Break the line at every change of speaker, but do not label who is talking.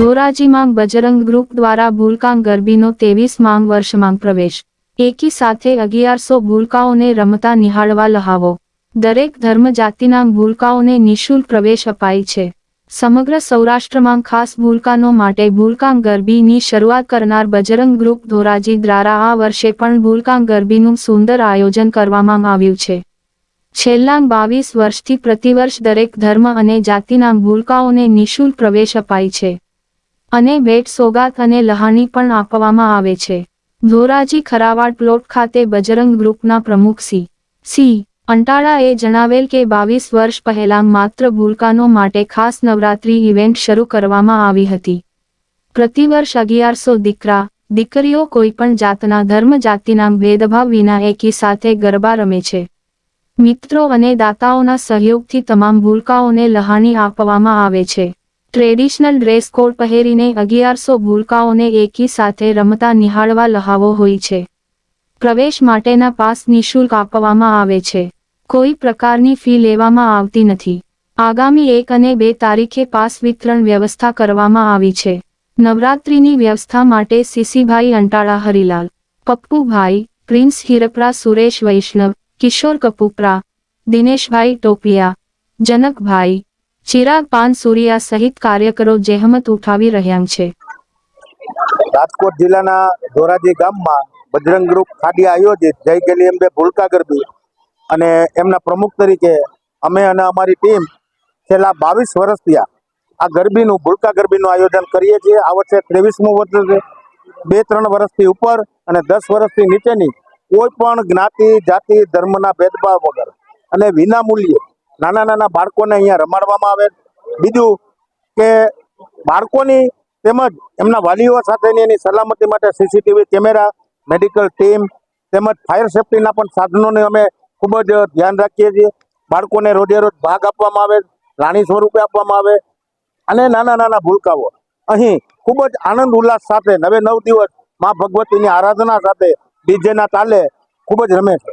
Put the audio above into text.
ધોરાજી માંગ બજરંગ ગ્રુપ દ્વારા ભૂલકાંગ ગરબીનો ત્રેવીસ માંગ વર્ષમાંગ પ્રવેશ. એકી સાથે અગિયારસો ભૂલકાઓને રમતા નિહાળવા લહાવો. દરેક ધર્મ જાતિના ભૂલકાઓને નિઃશુલ્ક પ્રવેશ અપાય છે. સમગ્ર સૌરાષ્ટ્રમાં ખાસ ભૂલકાનો માટે ભૂલકાંગ ગરબીની શરૂઆત કરનાર બજરંગ ગ્રુપ ધોરાજી દ્વારા આ વર્ષે પણ ભૂલકાંગ ગરબીનું સુંદર આયોજન કરવામાં આવ્યું છે. છેલ્લા બાવીસ વર્ષથી પ્રતિવર્ષ દરેક ધર્મ અને જાતિના ભૂલકાઓને નિઃશુલ્ક પ્રવેશ અપાય છે. અને ભેટ સોગાત અને લહાણી પણ આપવામાં આવે છે. ધોરાજી ખરાવાડ પ્લોટ ખાતે બજરંગ ગ્રુપના પ્રમુખ સી. સી. અંટાળાએ જણાવેલ કે બાવીસ વર્ષ પહેલા માત્ર ભૂલકાનો માટે ખાસ નવરાત્રી ઇવેન્ટ શરૂ કરવામાં આવી હતી. પ્રતિવર્ષ અગિયારસો દીકરા, દીકરીઓ કોઈપણ જાતના ધર્મ, જાતિના ભેદભાવ વિના એકી સાથે ગરબા રમે છે. મિત્રો અને દાતાઓના સહયોગથી તમામ ભૂલકાઓને લહાણી આપવામાં આવે છે. ટ્રેડિશનલ ડ્રેસ કોડ પહેરીને અગિયારસો ભૂલકાઓને એકી સાથે રમતા નિહાળવા લહાવો હોય છે. પ્રવેશ માટેના પાસ નિઃશુલ્ક આપવામાં આવે છે. કોઈ પ્રકારની ફી લેવામાં આવતી નથી. આગામી એક અને બે તારીખે પાસ વિતરણ વ્યવસ્થા કરવામાં આવી છે. નવરાત્રિની વ્યવસ્થા માટે સીસીભાઈ અંટાળા, હરિલાલ, પપ્પુભાઈ, પ્રિન્સ હિરપરા, સુરેશ વૈષ્ણવ, કિશોર કપૂપરા, દિનેશભાઈ ટોપિયા, જનકભાઈ ચિરાગ પાન સુરિયા સહિત કાર્યકરો જહેમત ઉઠાવી રહ્યા છે.
રાજકોટ જિલ્લાના ધોરાજી ગામમાં બજરંગ ગ્રુપ ખાડી આયોજિત જય ગેલી અંબે ભૂલકા ગરબી અને એમના પ્રમુખ તરીકે અમે અને અમારી ટીમ છેલ્લા બાવીસ વર્ષથી આ ગરબીનું, ભૂલકા ગરબીનું આયોજન કરીએ છીએ. આ વર્ષે ત્રેવીસમું વર્ષ છે. બે ત્રણ વર્ષથી ઉપર અને દસ વર્ષથી નીચેની કોઈ પણ જ્ઞાતિ, જાતિ, ધર્મના ભેદભાવ વગર અને વિના મૂલ્યે નાના નાના બાળકોને અહીંયા રમાડવામાં આવે. બીજું કે બાળકોની તેમજ એમના વાલીઓ સાથેની એની સલામતી માટે સીસીટીવી કેમેરા મેડિકલ ટીમ તેમજ ફાયર સેફટીના પણ સાધનોને અમે ખૂબ જ ધ્યાન રાખીએ છીએ. બાળકોને રોજે રોજ ભાગ આપવામાં આવે, રાણી સ્વરૂપે આપવામાં આવે અને નાના નાના ભૂલકાઓ. અહીં ખૂબ જ આનંદ ઉલ્લાસ સાથે નવે નવ દિવસ મા ભગવતીની આરાધના સાથે ડીજેના તાલે ખૂબ જ રમે છે.